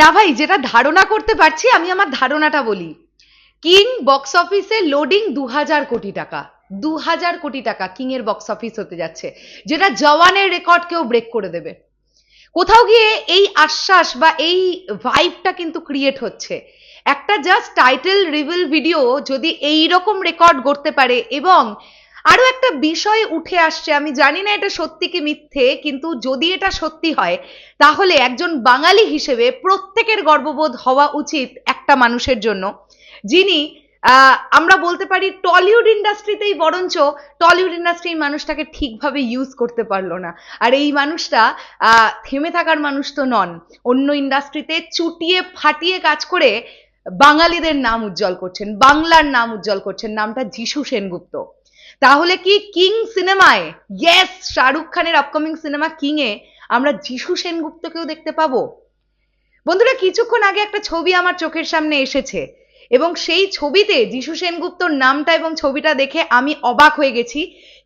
না ভাই, যেটা ধারণা করতে পারছি, আমি আমার ধারণাটা বলি। কিং বক্স অফিসে লোডিং দু হাজার কোটি টাকা। দু হাজার কোটি টাকা কিং এর বক্স অফিস হতে যাচ্ছে, যেটা জওয়ানের রেকর্ডকেও ব্রেক করে দেবে। কোথাও গিয়ে এই আশ্বাস বা এই ভাইবটা কিন্তু ক্রিয়েট হচ্ছে। একটা জাস্ট টাইটেল রিভিল ভিডিও যদি এই রকম রেকর্ড করতে পারে এবং আরও একটা বিষয় উঠে আসছে, আমি জানি না এটা সত্যি কি মিথ্যে, কিন্তু যদি এটা সত্যি হয়, তাহলে একজন বাঙালি হিসেবে প্রত্যেকের গর্ববোধ হওয়া উচিত একটা মানুষের জন্য। যিনি আমরা বলতে পারি টলিউড ইন্ডাস্ট্রিতেই বরঞ্চ টলিউড ইন্ডাস্ট্রি এই মানুষটাকে ঠিকভাবে ইউজ করতে পারল না। আর এই মানুষটা থেমে থাকার মানুষ তো নন। অন্য ইন্ডাস্ট্রিতে চুটিয়ে ফাটিয়ে কাজ করে বাঙালিদের নাম উজ্জ্বল করছেন, বাংলার নাম উজ্জ্বল করছেন, নামটা যিশু সেনগুপ্ত। তাহলে কি কিং সিনেমায়? ইয়েস শাহরুখ খানের আপকামিং সিনেমা কিং এ আমরা যিশু সেনগুপ্তকেও দেখতে পাবো। বন্ধুরা, কিছুক্ষণ আগে একটা ছবি আমার চোখের সামনে এসেছে এবং সেই ছবিতে যিশু সেনগুপ্তর নামটা এবং ছবিটা দেখে আমি অবাক হয়ে গেছি।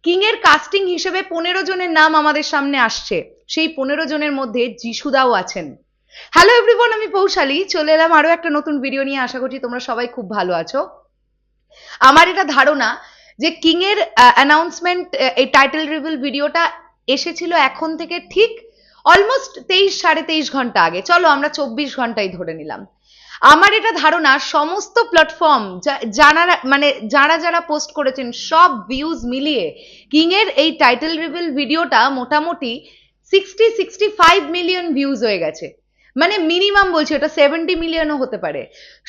কিং এর কাস্টিং হিসেবে পনেরো জনের নাম আমাদের সামনে আসছে। সেই পনেরো জনের মধ্যে যিশুদাও আছেন। হ্যালো এভরিওয়ান আমি পৌশালী। চলে এলাম আরও একটা নতুন ভিডিও নিয়ে। আশা করছি তোমরা সবাই খুব ভালো আছো। আমার এটা ধারণা যে কিং এর অ্যানাউন্সমেন্ট এই টাইটেল রিভিল ভিডিওটা এসেছিল এখন থেকে ঠিক অলমোস্ট তেইশ, সাড়ে তেইশ ঘণ্টা আগে। চলো আমরা চব্বিশ ঘন্টাই ধরে নিলাম। আমার এটা ধারণা, সমস্ত প্ল্যাটফর্ম যারা মানে যারা যারা পোস্ট করেছেন, সব ভিউজ মিলিয়ে কিং এর এই টাইটেল রিভিল ভিডিওটা মোটামুটি sixty sixty five million views হয়ে গেছে। মানে মিনিমাম বলছি, ওটা সেভেন্টি মিলিয়নও হতে পারে।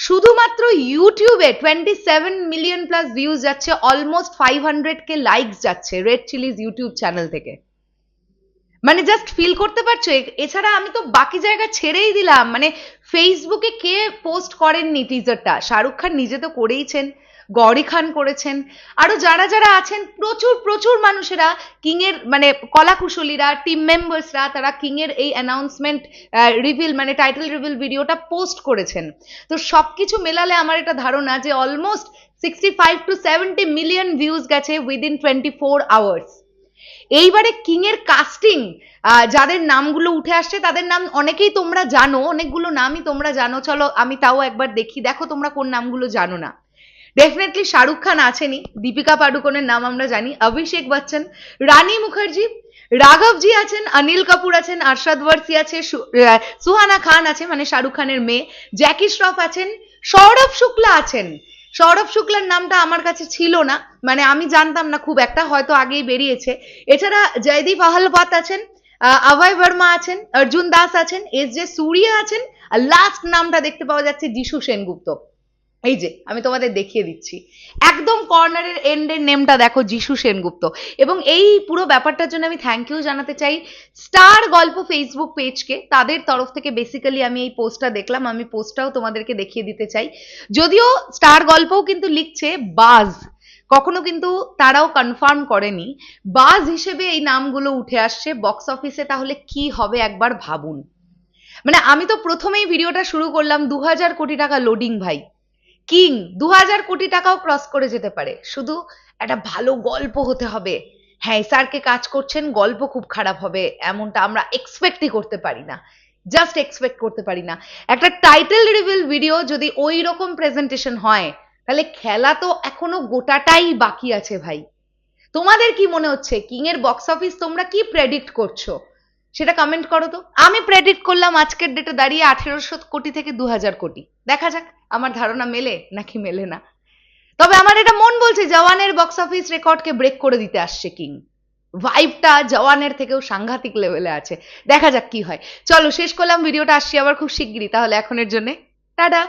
শুধুমাত্র ইউটিউবে twenty seven million plus views যাচ্ছে almost five hundred K likes যাচ্ছে রেড চিলিজ ইউটিউব চ্যানেল থেকে। মানে জাস্ট ফিল করতে পারছ? এছাড়া আমি তো বাকি জায়গা ছেড়েই দিলাম। মানে ফেসবুকে কে পোস্ট করেননি টিজারটা শাহরুখ খান নিজে তো করেইছেন। গৌরী খান করেছেন। আরও যারা যারা আছেন, প্রচুর প্রচুর মানুষেরা কিং এর মানে কলাকুশলীরা টিম মেম্বার্সরা তারা কিং এর এই অ্যানাউন্সমেন্ট রিভিল মানে টাইটেল রিভিল ভিডিওটা পোস্ট করেছেন। তো সবকিছু মেলালে আমার এটা ধারণা যে almost sixty five to seventy million views গেছে উইদিন টোয়েন্টি ফোর আওয়ার্স এইবারে কিং এর কাস্টিং যাদের নামগুলো উঠে আসছে, তাদের নাম অনেকেই তোমরা জানো, অনেকগুলো নামই তোমরা জানো। চলো আমি তাও একবার দেখি, দেখো তোমরা কোন নামগুলো জানো না। ডেফিনেটলি শাহরুখ খান আছেনই, দীপিকা পাডুকোনের নাম আমরা জানি, অভিষেক বচ্চন, রানী মুখার্জি, রাঘবজি আছেন, অনিল কাপুর আছেন, আরশাদ ওয়ারসি আছে সুহানা খান আছে মানে শাহরুখ খানের মেয়ে জ্যাকি শ্রফ আছেন, সৌরভ শুক্লা আছেন। সৌরভ শুক্লার নামটা আমার কাছে ছিল না মানে আমি জানতাম না খুব একটা, হয়তো আগেই বেরিয়েছে। এছাড়া জয়দীপ আহলবাত আছেন অভয় বর্মা আছেন, অর্জুন দাস আছেন, এস জে সুরিয়া আছেন, আর লাস্ট নামটা দেখতে পাওয়া যাচ্ছে যিশু সেনগুপ্ত। এই যে, আমি তোমাদের দেখিয়ে দিচ্ছি। একদম কর্নারের এন্ডের নেমটা দেখো, যিশু সেনগুপ্ত। এবং এই পুরো ব্যাপারটার জন্য আমি থ্যাংক ইউ জানাতে চাই স্টার গল্প ফেসবুক পেজকে তাদের তরফ থেকে বেসিক্যালি আমি এই পোস্টটা দেখলাম, আমি পোস্টটাও তোমাদেরকে দেখিয়ে দিতে চাই। যদিও স্টার গল্পও কিন্তু লিখছে বাজ কখনো কিন্তু তারাও কনফার্ম করেনি। বাজ হিসেবে এই নামগুলো উঠে আসছে। বক্স অফিসে তাহলে কি হবে একবার ভাবুন। মানে আমি তো প্রথমেই ভিডিওটা শুরু করলাম দু হাজার কোটি টাকা লোডিং ভাই। কিং দু হাজার কোটি টাকাও ক্রস করে যেতে পারে। শুধু একটা ভালো গল্প হতে হবে। হ্যাঁ স্যারকে কাজ করছেন, গল্প খুব খারাপ হবে, এমনটা আমরা এক্সপেক্টই করতে পারি না। জাস্ট এক্সপেক্ট করতে পারি না। একটা টাইটেল রিভিল ভিডিও যদি ওই রকম প্রেজেন্টেশন হয়, তাহলে খেলা তো এখনও গোটাটাই বাকি আছে ভাই। তোমাদের কি মনে হচ্ছে? কিং এর বক্স অফিস তোমরা কি প্রেডিক্ট করছ? সেটা কমেন্ট করো তো। আমি প্রেডিক্ট করলাম আজকের ডেটে দাঁড়িয়ে আঠেরোশো কোটি থেকে দু হাজার কোটি। দেখা যাক, আমার ধারণা মেলে নাকি মেলে না। তবে আমার এটা মন বলছে, জওয়ানের বক্স অফিস রেকর্ডকে ব্রেক করে দিতে আসছে কিং ভাইবটা জওয়ানের থেকেও সাংঘাতিক লেভেলে আছে। দেখা যাক কি হয়। চলো, শেষ করলাম ভিডিওটা আসছি আবার খুব শিগগিরই। তাহলে এখনের জন্য, টাটা!